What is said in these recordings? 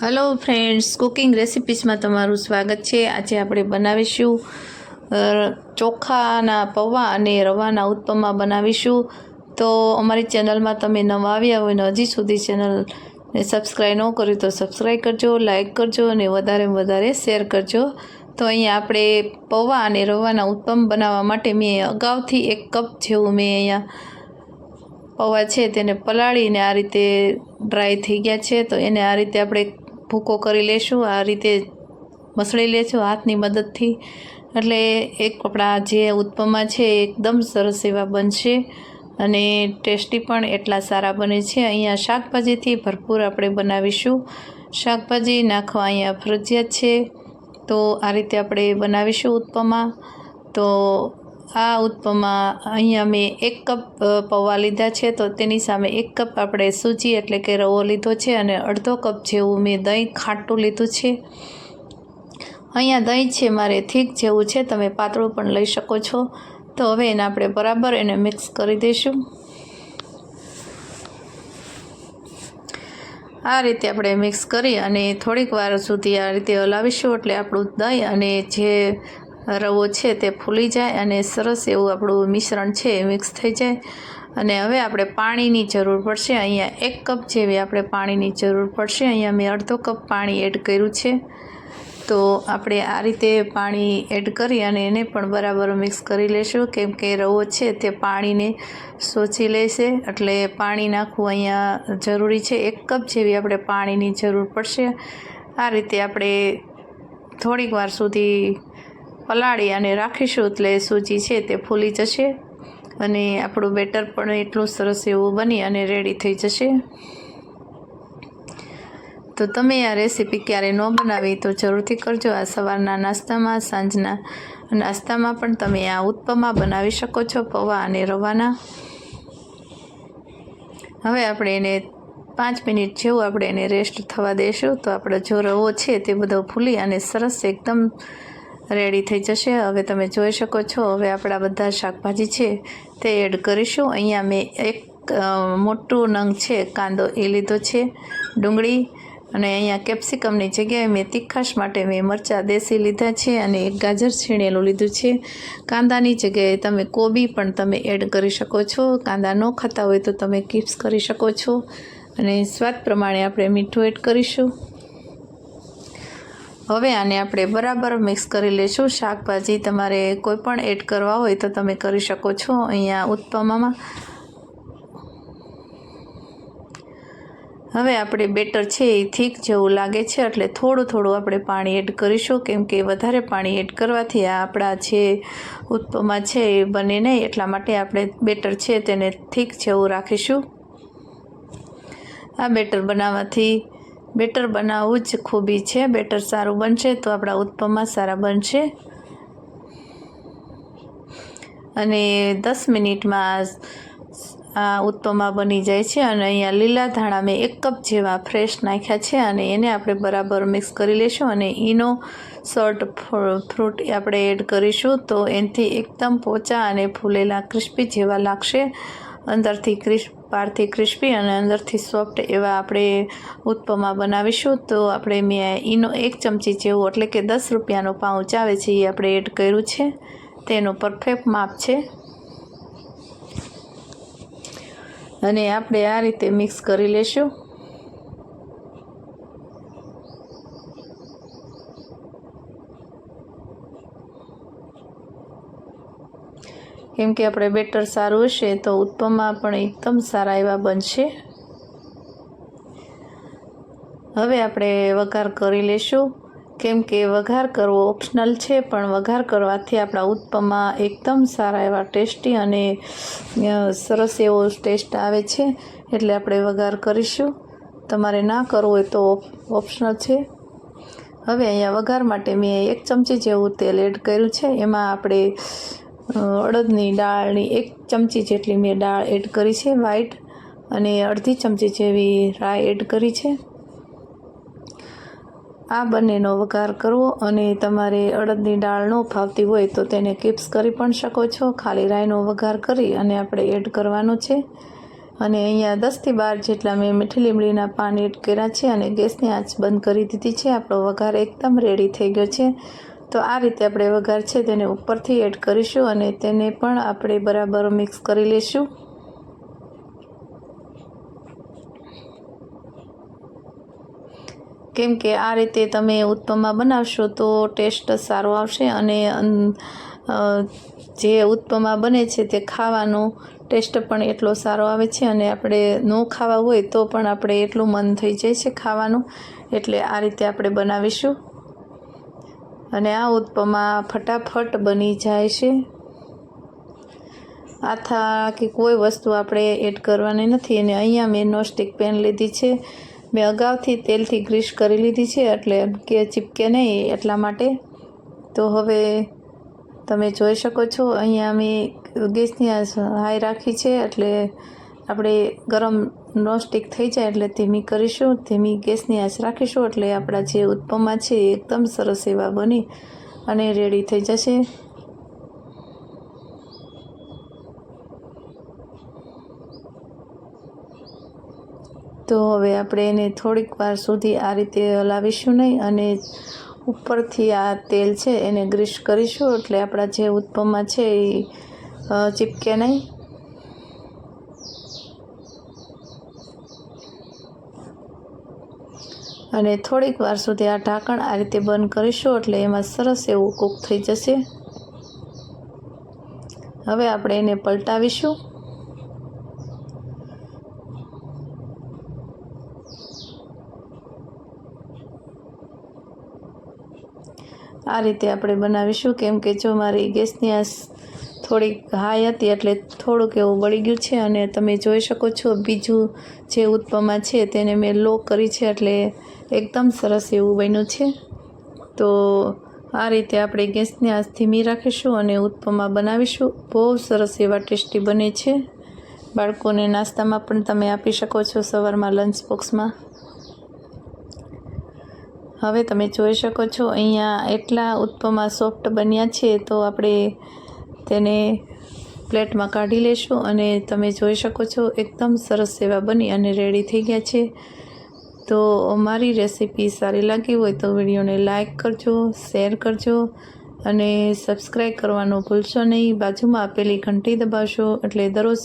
Hello friends cooking રેસિપીસમાં તમારું સ્વાગત છે. આજે આપણે બનાવીશું ચોખાના પૌવા અને રવાના ઉત્પમા બનાવીશું. તો અમારી ચેનલમાં તમે નવા આવ્યા હોય ને હજી સુધી ચેનલને સબસ્ક્રાઈબ ન કરી તો સબસ્ક્રાઈબ કરજો, લાઇક કરજો અને વધારે વધારે શેર કરજો. તો અહીંયા આપણે પૌવા અને રવાના ઉત્પમ બનાવવા માટે મેં અગાઉથી એક કપ જેવું મેં અહીંયા પૌવા છે તેને પલાળીને આ રીતે ડ્રાય થઈ ગયા છે. તો એને આ રીતે આપણે ભૂકો કરી લેશું, આ રીતે મસળી લેશું હાથની મદદથી. એટલે એક આપણા જે ઉત્પમા છે એકદમ સરસ એવા બનશે અને ટેસ્ટી પણ એટલા સારા બને છે. અહીંયા શાકભાજીથી ભરપૂર આપણે બનાવીશું. શાકભાજી નાખવા અહીંયા ફરજિયાત છે. તો આ રીતે આપણે બનાવીશું ઉત્પમા. તો આ ઉત્પમાં અહીંયા મેં એક કપ પૌવા લીધા છે, તો તેની સામે એક કપ આપણે સૂજી એટલે કે રવો લીધો છે અને અડધો કપ જેવું મેં દહીં ખાટું લીધું છે. અહીંયા દહીં છે મારે થીક જેવું છે, તમે પાતળું પણ લઈ શકો છો. તો હવે એને આપણે બરાબર એને મિક્સ કરી દઈશું. આ રીતે આપણે મિક્સ કરી અને થોડીક વાર સુધી આ રીતે હલાવીશું એટલે આપણું દહીં અને જે રવો છે તે ફૂલી જાય અને સરસ એવું આપણું મિશ્રણ છે એ મિક્સ થઈ જાય. અને હવે આપણે પાણીની જરૂર પડશે. અહીંયા એક કપ જેવી આપણે પાણીની જરૂર પડશે. અહીંયા મેં અડધો કપ પાણી એડ કર્યું છે. તો આપણે આ રીતે પાણી એડ કરી અને એને પણ બરાબર મિક્સ કરી લેશું. કેમ કે રવો છે તે પાણીને સોચી લેશે એટલે પાણી નાખવું અહીંયા જરૂરી છે. એક કપ જેવી આપણે પાણીની જરૂર પડશે. આ રીતે આપણે થોડીક વાર સુધી પલાળી અને રાખીશું એટલે સૂજી છે તે ફૂલી જશે. અને આપણું બેટર પણ એટલું સરસ એવું બની અને રેડી થઈ જશે. તો તમે આ રેસીપી ક્યારે ન બનાવી તો જરૂરથી કરજો. આ સવારના નાસ્તામાં, સાંજના નાસ્તામાં પણ તમે આ ઉત્પમા બનાવી શકો છો, પૌવા અને રવાના. હવે આપણે એને પાંચ મિનિટ જેવું આપણે એને રેસ્ટ થવા દઈશું તો આપણો જો રવો છે તે બધો ફૂલી અને સરસ એકદમ રેડી થઈ જશે. હવે તમે જોઈ શકો છો, હવે આપણા બધા શાકભાજી છે તે એડ કરીશું. અહીંયા મેં એક મોટું નંગ છે, કાંદો એ લીધો છે, ડુંગળી અને અહીંયા કેપ્સિકમની જગ્યાએ મેં તીખાશ માટે મેં મરચાં દેશી લીધા છે અને એક ગાજર છીણેલું લીધું છે. કાંદાની જગ્યાએ તમે કોબી પણ તમે એડ કરી શકો છો. કાંદા ન ખાતા હોય તો તમે કિપ્સ કરી શકો છો. અને સ્વાદ પ્રમાણે આપણે મીઠું એડ કરીશું. હવે આને આપણે બરાબર મિક્સ કરી લઈશું શાકભાજી તમારે કોઈ પણ એડ કરવા હોય તો તમે કરી શકો છો અહીંયા ઉત્પમામાં. હવે આપણે બેટર છે એ થીક જેવું લાગે છે, એટલે થોડું થોડું આપણે પાણી એડ કરીશું. કેમ કે વધારે પાણી એડ કરવાથી આ આપણા જે ઉત્પમા છે એ બને નહીં, એટલા માટે આપણે બેટર છે તેને થીક જેવું રાખીશું. આ બેટર બનાવવાથી બેટર બનાવવું જ ખૂબી છે. બેટર સારું બનશે તો આપણા ઉત્પમા સારા બનશે. અને દસ મિનિટમાં આ ઉત્પમા બની જાય છે અને અહીંયા લીલા ધાણા મેં એક કપ જેવા ફ્રેશ નાખ્યા છે અને એને આપણે બરાબર મિક્સ કરી લઈશું અને ઈનો સોર્ટ ફ્રૂટ આપણે એડ કરીશું તો એનાથી એકદમ પોચા અને ફૂલેલા ક્રિસ્પી જેવા લાગશે. અંદરથી ક્રિસ્પ બહારથી ક્રિસ્પી અને અંદરથી સોફ્ટ એવા આપણે ઉત્પમા બનાવીશું, તો આપણે મેં ઈનો એક ચમચી જેવું, એટલે કે દસ રૂપિયાનો પાઉચ આવે છે, એ આપણે એડ કર્યું છે. તેનું પરફેક્ટ માપ છે. અને આપણે આ રીતે મિક્સ કરી લેશું. કેમ કે આપણે બેટર સારું હશે તો ઉત્પમા પણ એકદમ સારા એવા બનશે. હવે આપણે વઘાર કરી લેશું. કેમ કે વઘાર કરવો ઓપ્શનલ છે, પણ વઘાર કરવાથી આપણા ઉત્પમા એકદમ સારા એવા ટેસ્ટી અને સરસ એવો ટેસ્ટ આવે છે. એટલે આપણે વઘાર કરીશું. તમારે ના કરવું હોય તો ઓપ્શનલ છે. હવે અહીંયા વઘાર માટે મેં એક ચમચી જેવું તેલ એડ કર્યું છે. એમાં આપણે અડદની દાળની એક ચમચી જેટલી મેં દાળ એડ કરી છે વ્હાઈટ અને અડધી ચમચી જેવી રાઈ એડ કરી છે. આ બંનેનો વઘાર કરવો અને તમારે અડદની દાળ ન ફાવતી હોય તો તેને કિપ્સ કરી પણ શકો છો. ખાલી રાઈનો વઘાર કરી અને આપણે એડ કરવાનો છે. અને અહીંયા દસથી બાર જેટલા મેં મીઠી લીમડીના પાન એડ કર્યા છે અને ગેસની આંચ બંધ કરી દીધી છે. આપણો વઘાર એકદમ રેડી થઈ ગયો છે. તો આ રીતે આપણે વઘાર છે તેને ઉપરથી એડ કરીશું અને તેને પણ આપણે બરાબર મિક્સ કરી લઈશું કેમ કે આ રીતે તમે ઉત્પમમાં બનાવશો તો ટેસ્ટ સારો આવશે અને જે ઉત્પમા બને છે તે ખાવાનો ટેસ્ટ પણ એટલો સારો આવે છે અને આપણે ન ખાવા હોય તો પણ આપણે એટલું મન થઈ જાય છે ખાવાનું. એટલે આ રીતે આપણે બનાવીશું. અને આ ઉત્પમા ફટાફટ બની જાય છે. આથા કે કોઈ વસ્તુ આપણે એડ કરવાની નથી અને અહીંયા મેં નોસ્ટિક પેન લીધી છે. મેં અગાઉથી તેલથી ગ્રીસ કરી લીધી છે એટલે કે ચીપકે નહીં એટલા માટે. તો હવે તમે જોઈ શકો છો, અહીંયા મેં ગેસની હાઈ રાખી છે એટલે આપણે ગરમ નોસ્ટિક થઈ જાય એટલે ધીમી કરીશું, ધીમી ગેસની આંચ રાખીશું એટલે આપણા જે ઉત્પમા છે એ એકદમ સરસ એવા બની અને રેડી થઈ જશે. તો હવે આપણે એને થોડીક વાર સુધી આ રીતે હલાવીશું નહીં અને ઉપરથી આ તેલ છે એને ગ્રીસ કરીશું એટલે આપણા જે ઉત્પમા છે એ ચીપકે નહીં. અને થોડીક વાર સુધી આ ઢાંકણ આ રીતે બંધ કરીશું એટલે એમાં સરસ એવું કૂક થઈ જશે. હવે આપણે એને પલટાવીશું. આ રીતે આપણે બનાવીશું. કેમ કે જો મારી ગેસની આંચ થોડીક હાઈ હતી એટલે થોડુંક એવું બળી ગયું છે અને તમે જોઈ શકો છો બીજું જે ઉત્પમા છે તેને મેં લો કરી છે એટલે એકદમ સરસ એવું બન્યું છે. તો આ રીતે આપણે ગેસની આંચ ધીમી રાખીશું અને ઉત્પમા બનાવીશું. બહુ સરસ એવા ટેસ્ટી બને છે. બાળકોને નાસ્તામાં પણ તમે આપી શકો છો સવારમાં લંચ બોક્સમાં હવે તમે જોઈ શકો છો અહીંયા એટલા ઉત્પમા સોફ્ટ બન્યા છે તો આપણે તેને પ્લેટમાં કાઢી લેશું અને તમે જોઈ શકો છો, એકદમ સરસ એવા બની અને રેડી થઈ ગયા છે. તો મારી રેસીપી સારી લાગી હોય તો વિડીયોને લાઇક કરજો શેર કરજો અને સબસ્ક્રાઈબ કરવાનું ભૂલશો નહીં. બાજુમાં આપેલી ઘંટી દબાવશો એટલે દરરોજ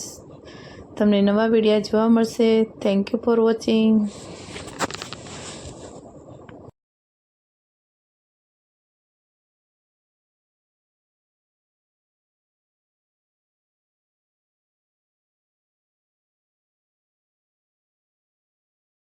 તમને નવા વિડીયા જોવા મળશે. Thank you for watching